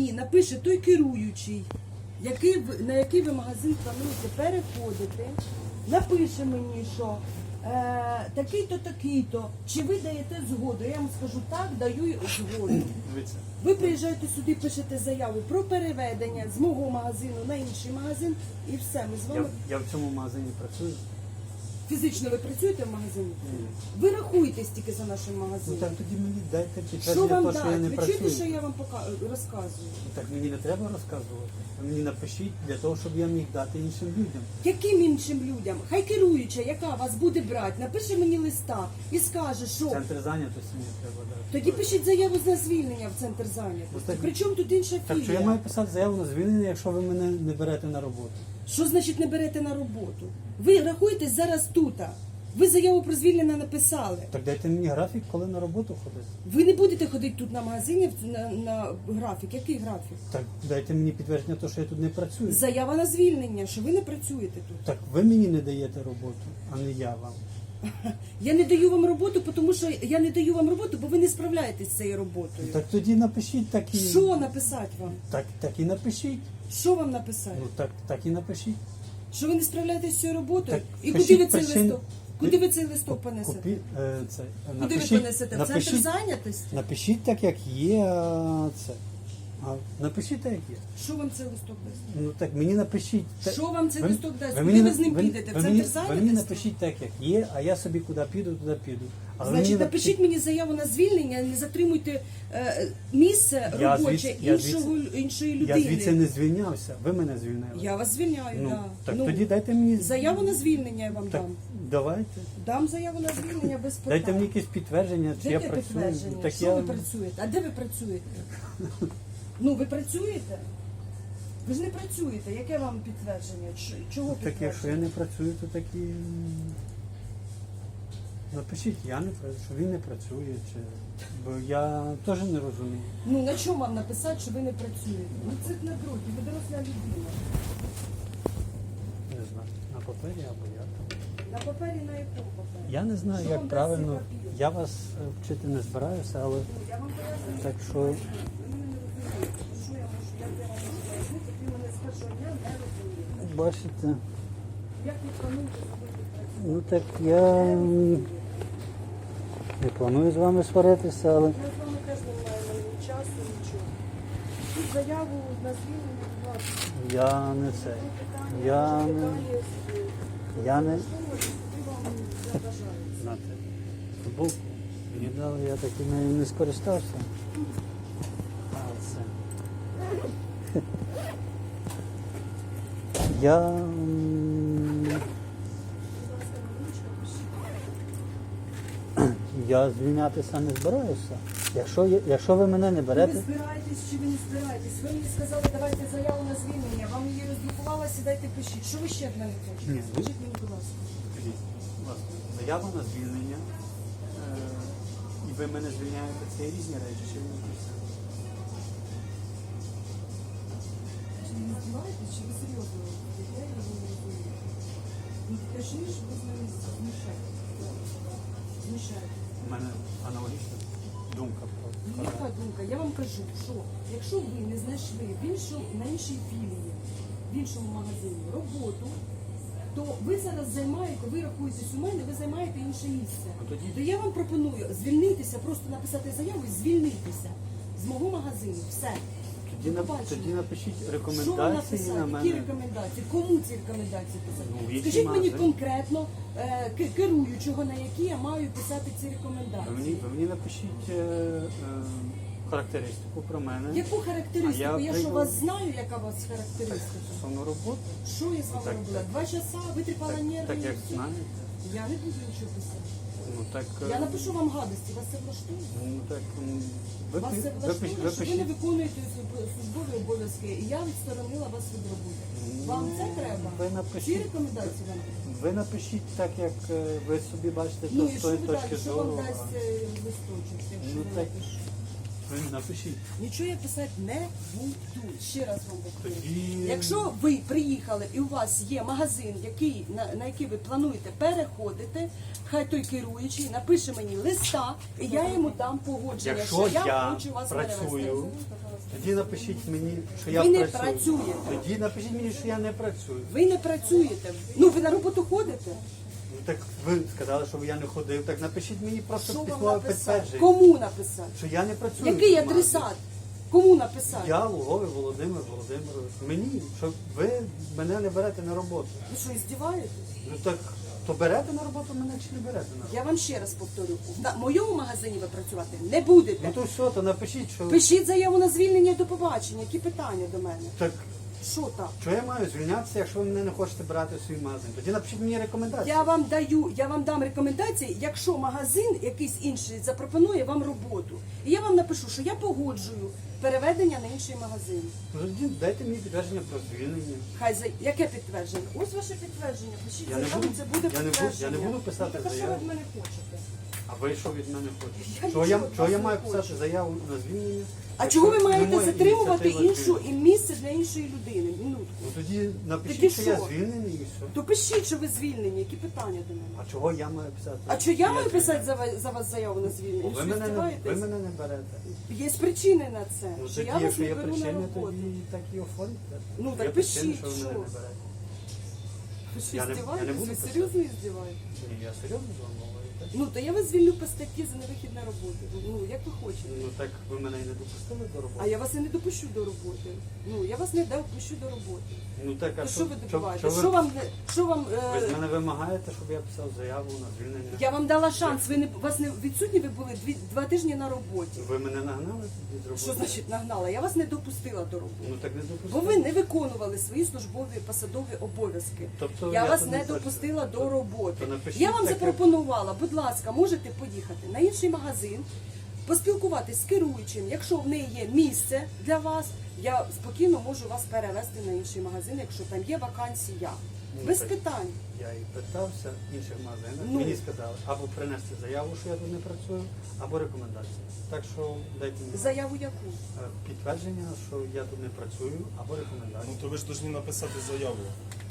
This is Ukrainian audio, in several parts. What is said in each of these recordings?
мені напише той керуючий, який на який ви магазин плануєте переходити, напише мені, що е, такий-то, такий-то, чи ви даєте згоду? Я вам скажу так, даю згоду. Дивіться, Ви приїжджаєте сюди, пишете заяву про переведення з мого магазину на інший магазин, і все. Ми з я, вами я в цьому магазині працюю. Фізично ви працюєте в магазині? Ви рахуєтесь тільки за нашим Ну магазином. так тоді мені дайте Що підтвердження вам того, що я дати? не Ви чуєте, працюю. що я вам пока... розказую? Ну, Так мені не треба розказувати. Ви мені напишіть для того, щоб я міг дати іншим людям. Яким іншим людям? Хай керуюча, яка вас буде брати, напише мені листа і скаже, що Центр зайнятості мені треба дати. тоді пишіть заяву на звільнення в центр Ну, зайнятості. так- Причому тут інша Так що я філія? маю писати заяву на звільнення, якщо ви мене не берете на роботу. Що значить не берете на роботу? Ви рахуєтесь зараз тут. Ви заяву про звільнення написали. Так дайте мені графік, коли на роботу ходити. Ви не будете ходити тут на магазині на, на графік. Який графік? Так дайте мені підтвердження того, що я тут не працюю. Заява на звільнення, що ви не працюєте тут. Так ви мені не даєте роботу, а не я вам. Я не даю вам роботу, тому що я не даю вам роботу, бо ви не справляєтесь з цією роботою. Так тоді напишіть так і Що написати вам? так, так і напишіть. Що вам написати? Ну так, так і напишіть. Що ви не справляєтесь з цією роботою? Так, І куди ви цей листок? Куди ви цей листок понесете? Купі, е, це, Куди ви понесете? В центр напишіть, зайнятості? напишіть так, як є а, це. А, напишіть так, як є. Що вам цей листок дасть? Ну так мені напишіть. Що вам цей ви- листок дасть? ви Куди ви з ним ви- підете? В ви центр мені- зайнятості? мені напишіть так, як є, а я собі куди піду, туди піду. Але Значить, мені напишіть мені заяву на звільнення, не затримуйте е, місце Я робоче звідси- я іншого, іншої Я людини. звідси не звільнявся, ви мене звільнили. Я вас звільняю, ну, да. так Ну, тоді дайте мені Заяву на звільнення я вам Так, дам. давайте. Дам заяву на звільнення без питань. Дайте мені якесь підтвердження, чи Де я працюю. підтвердження? Так Що я... ви працюєте? А де ви працюєте? Ну, ви працюєте? Ви ж не працюєте. Яке вам підтвердження? Ч- Чого Так якщо я підтвердження? не працюю, то такі. м, Напишіть, я не працюю, що він не працює, чи... бо я теж не розумію. Ну, на чому вам написати, що ви не працюєте? Ну, це на кроки, ви доросла людина. Не знаю, на папері або як. На папері на якому папері? Я не знаю, Що вам як дасть правильно. цей папір? Я вас е, вчити не збираюся, але Ну, Я вам поясню, так що Що я можу, як я вам можу пояснити, ви мене з першого дня не розумієте. бачите, Як ви плануєте зробити ну так я м, не планую з вами сваритися, але Ми з вами теж не маємо ні часу, нічого. Тут заяву на звільнення, будь ласка. я не це. Питання, Я може, не- Я не можливо, вам знати. Футболку мені дали, я так і нею не скористався. А це. Я. Я звільнятися не збираюся. Якщо, є- якщо ви мене не Ви берете, збираєтесь чи ви не збираєтесь? Ви мені сказали, давайте заяву на звільнення. Вам її роздрукувала, сідайте пишіть. Що ви ще від мене хочете? Скажіть мені, будь ласка. заява на звільнення, і ви мене звільняєте, це різні речі, чи ви Чи ви здіваєтесь, чи ви серйозно? Не розумію. Ну, кажи, що ви з мене знущаєтесь. Знущаєтесь. У мене аналогічна думка про Ну, Яка думка? Я вам кажу, що якщо ви не знайшли в іншому, на іншій філії, в іншому магазині роботу, то ви зараз займаєте, ви рахуєтесь у мене, ви займаєте інше місце. Ну, тоді- То я вам пропоную звільнитися, просто написати заяву і звільнитися з мого магазину. Все. Тоді, на, Побачимо. тоді напишіть Що рекомендації написати? на Які мене. рекомендації? Кому ці рекомендації писати? Ну, який Скажіть мені конкретно е, керуючого, на які я маю писати ці Ви рекомендації. мені, ви мені напишіть е, е, характеристику про мене. Яку характеристику? А я я що прийду- вас знаю, яка у вас характеристика? Стосовно роботи, Що я з вами Так, робила? так. Два часа витріпала так, нерви. так як все? знаєте. Я не буду нічого писати. Ну так, е, Я напишу вам гадості, вас це влаштує? ну, так м, ви, Вас це ви, влаштує, що ви не виконуєте служб- службові обов'язки, і я відсторонила вас від роботи. Вам це треба? Ви Ці напишіть, рекомендації вам треба? ви напишіть так, як е, ви собі бачите, Ну то і з що тої ви точки далі? Що вам зору. дасть е, листочок, якщо Ну, ви так. напишете? Напишіть. Нічого я писати не буду. Ще раз вам повторюю. Тоді- Якщо ви приїхали і у вас є магазин, який, на, на який ви плануєте переходити, хай той керуючий напише мені листа, і я йому дам погодження, Якщо що я, я хочу вас працюю, перевести. Тоді напишіть мені, що я Ви не працюю. працюєте. Тоді напишіть мені, що я не працюю. Ви не працюєте. Ну ви на роботу ходите. Ну так ви сказали, що я не ходив. Так напишіть мені просто Що вам письмове написати? підтвердження, Кому написати? що я не працюю. Який в команді. адресат? Кому написати? Я Луговий Володимир Володимирович. Мені, що ви мене не берете на роботу. Ви що, здіваєтесь? Ну так то берете на роботу мене чи не берете на роботу? Я вам ще раз повторю. В моєму магазині ви працювати не будете. Ну то все, то напишіть, що Пишіть заяву на звільнення до побачення. Які питання до мене? так. Що так? Що я маю звільнятися, якщо ви мене не хочете брати в свій магазин? Тоді напишіть мені рекомендації. Я вам даю, я вам дам рекомендації, якщо магазин якийсь інший запропонує вам роботу. І я вам напишу, що я погоджую переведення на інший магазин. Ну, Тоді дайте мені підтвердження про звільнення. Хай за яке підтвердження? Ось ваше підтвердження. Пишіть Я не заяву, буду- це буде я не буду- я не буду писати ну, так, а що ви заяву. від мене хочете? А ви що від мене хочете? Чого я, нічого чого я вас маю не писати хочу. заяву на звільнення? А якщо чого ви маєте затримувати іншу звільнення? і місце для іншої людини? Минутку. Ну тоді напишіть, що я що? звільнений і все. То пишіть, що ви звільнені. Які питання до мене? А чого я маю писати? А що я маю писати за вас, за вас заяву на звільнення? Ви Що, мене, не, ви здіваєтесь? мене не берете. Є причини на це, Ну, що тоді, я вас якщо не є беру на причини, роботу. тоді так і оформте. Ну, Є так причини, пишіть, що ви мене що? не берете. Ви що, Я не- я не здіваєтесь? буду Ви писати. серйозно здіваєтесь? Ні, я серйозно з вами говорю. Ну, то я вас звільню по статті за невихід на роботу. Ну, як ви хочете. Ну так ви мене і не допустили до роботи. А я вас і не допущу до роботи. Ну, я вас не допущу до роботи. Ну так, а Ну, що ви добиваєте? що вам, що вам ви з е, мене вимагаєте, щоб я писав заяву на звільнення? я вам дала шанс, ви не, вас не відсутні, ви були дві, два тижні на роботі. Ви мене нагнали тоді з роботи? Що значить нагнала? Я вас не допустила до роботи. Ну так не допустили. Бо ви не виконували свої службові посадові обов'язки. Тобто я, я вас тут не не працюю. допустила до роботи. то напишіть Я вам таке. запропонувала, будь ласка, можете поїхати на інший магазин, поспілкуватись з керуючим. Якщо в неї є місце для вас, я спокійно можу вас перевести на інший магазин, якщо там є вакансія. Ну, Без так. питань. Я і питався в інших магазинах. Ну. Мені сказали або принести заяву, що я тут не працюю, або рекомендації. Так що дайте мені Заяву яку? е, підтвердження, що я тут не працюю, або рекомендацію. Ну то ви ж повинні написати заяву.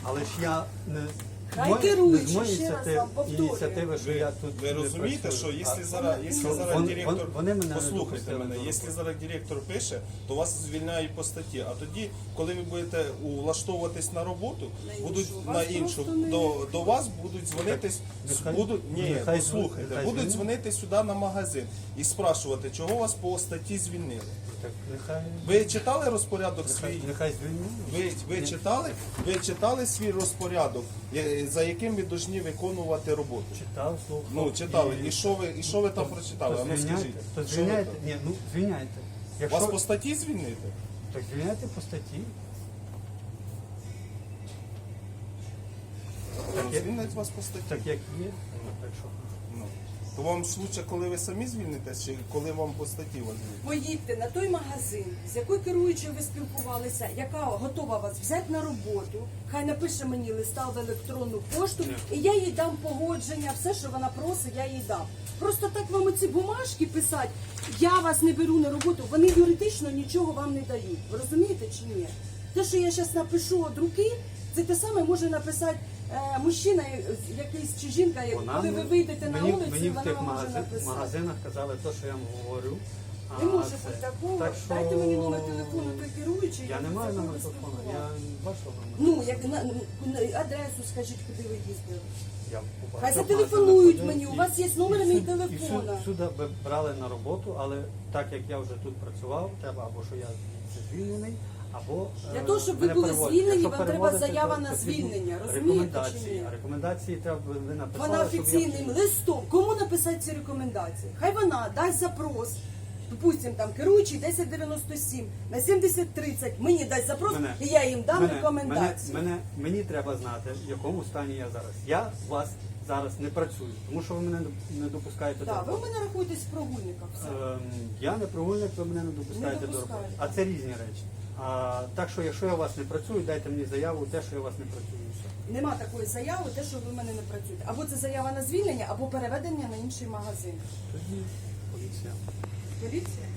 Але ж я не Хай моєї ще раз вам повторюю. що Ви, я тут ви не розумієте, працюю. що якщо зараз, якщо зараз вон- директор, вони мене не послухайте допустили мене, до якщо зараз директор пише, то вас звільняють по статті. А тоді, коли ви будете влаштовуватись на роботу, На будуть Вас на іншу, просто не- до, до вас будуть дзвонитись, Нехай- будуть, ні, нехай послухайте, нехай будуть звільнять. дзвонити сюди на магазин і спрашувати, чого вас по статті звільнили. Так нехай, Ви читали розпорядок нехай, свій? нехай звільнять. Ви, ви читали? Ви читали свій розпорядок, я- за яким ви повинні виконувати роботу? Читав, слухав. Ну, читали. І що ви, і що ви там прочитали? А ну скажіть. то що ви звільняйте. там? Ні, ну звільняйте. Вас по статті звільнити? Так звільняйте по статті. Так, Ну, як- Звільнять вас по статті. Так як є, ну, так що. Ну. То вам швидше, коли ви самі звільнитесь, чи коли вам по статті вас звільнять? Поїдьте на той магазин, з якою керуючою ви спілкувалися, яка готова вас взяти на роботу. Хай напише мені листа в електронну пошту, і я їй дам погодження, все, що вона просить, я їй дам. Просто так вам ці бумажки писати, я вас не беру на роботу, вони юридично нічого вам не дають. Ви розумієте чи ні? Те, що я зараз напишу від руки, це те саме може написати е, мужчина е, якийсь чи жінка, коли ви не- вийдете на мені, вулицю, мені в вона тих вам може магазин, написати. магазинах казали те, що я вам говорю. Не А, може це- бути такого. Так що... Дайте мені номер телефону, той керуючий. Я не маю номер телефону, я вашого номера. Ну, як на, на- адресу скажіть, куди ви їздили. Я побачив Хай зателефонують магазинах, мені, у вас є і номер мій. І всю- сюди би брали на роботу, але так як я вже тут працював, треба або що я звільнений, або Для е, того, щоб ви мене були переводять. звільнені, Якщо вам треба переводити, заява то на звільнення, розумієте Рекомендації. ні? А рекомендації треба ви написали, Вона щоб я офіційним листом. Кому написати ці рекомендації? Хай вона дасть запрос. Допустим, там керуючий 1097 на 7030 мені дасть запрос, Мене- і я їм дам мене- рекомендації. Мене, мене, мені треба знати, в якому стані я зараз. Я у вас зараз не працюю, тому що ви мене не допускаєте Так, до ви в роботи. мене рахуєтесь в прогульниках. все. Ем, Я не прогульник, ви мене не допускаєте Не до роботи. А це різні речі. А, так що, якщо я у вас не працюю, дайте мені заяву, те, що я у вас не працюю. Нема такої заяви, те, що ви в мене не працюєте. Або це заява на звільнення, або переведення на інший магазин. Тоді поліція. Поліція?